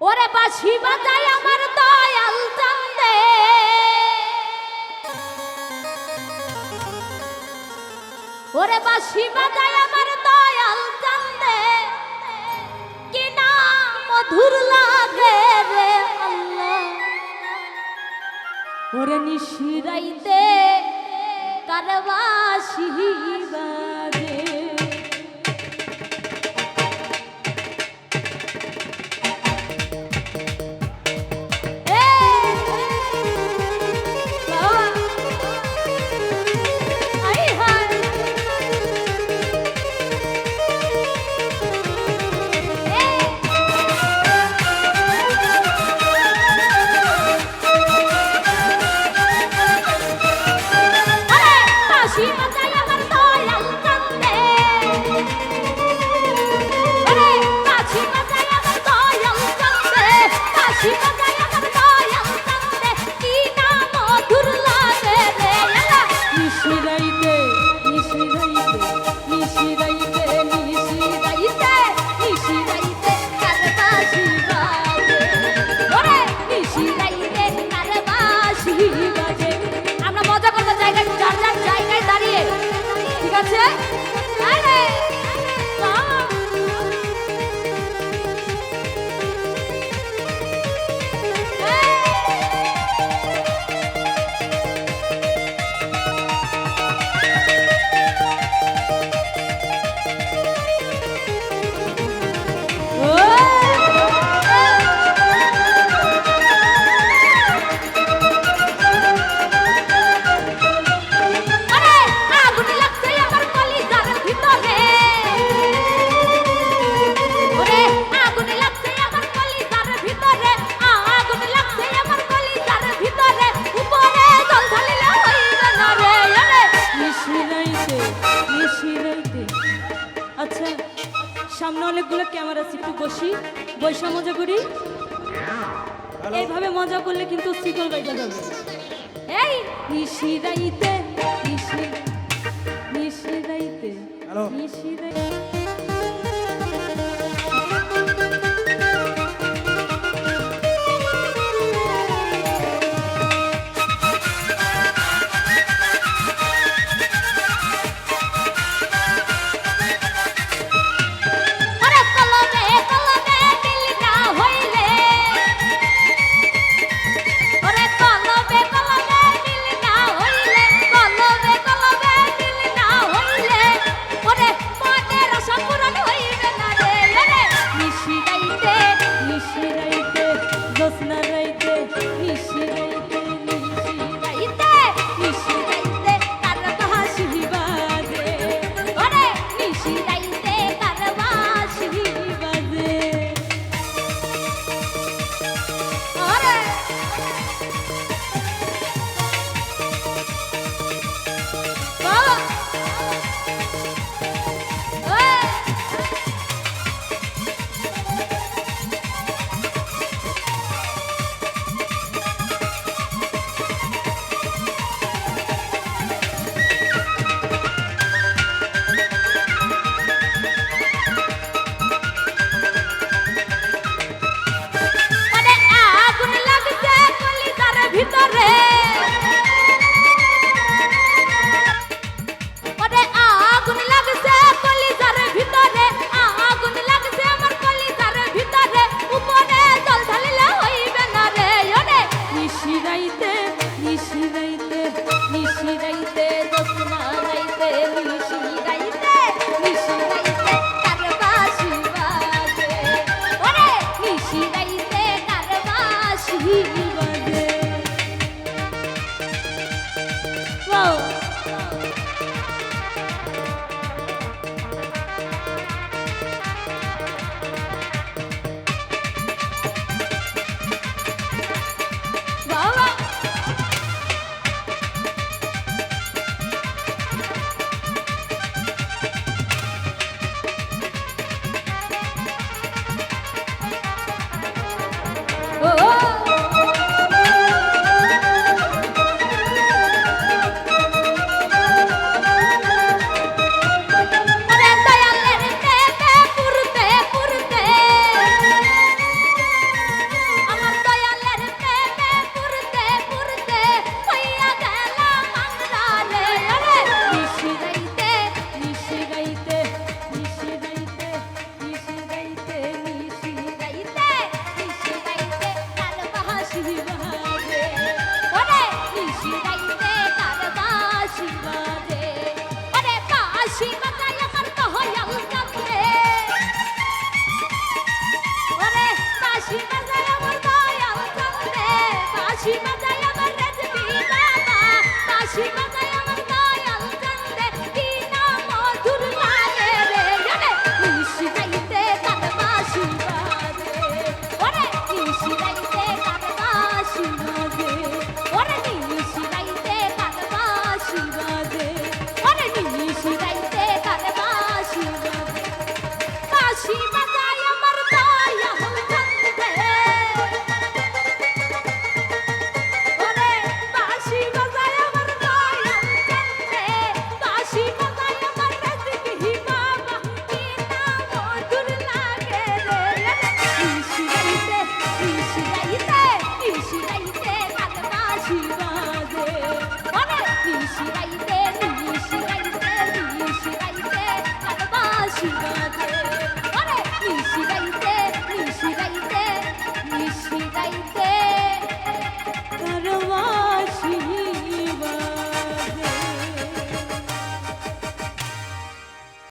ওরে বাঁশি বাজায় আমার দয়াল চান্দে। ওরে বাঁশি বাজায় আমার দয়াল চান্দে। কি না মধুর লাগে রে আল্লাহ। ওরে নিশিরাইতে কারবাসি অনেকগুলো ক্যামেরা আছে একটু বসি বৈশা মজা করি। এইভাবে মজা করলে কিন্তু শিকল বেজে যাবে। এই আরে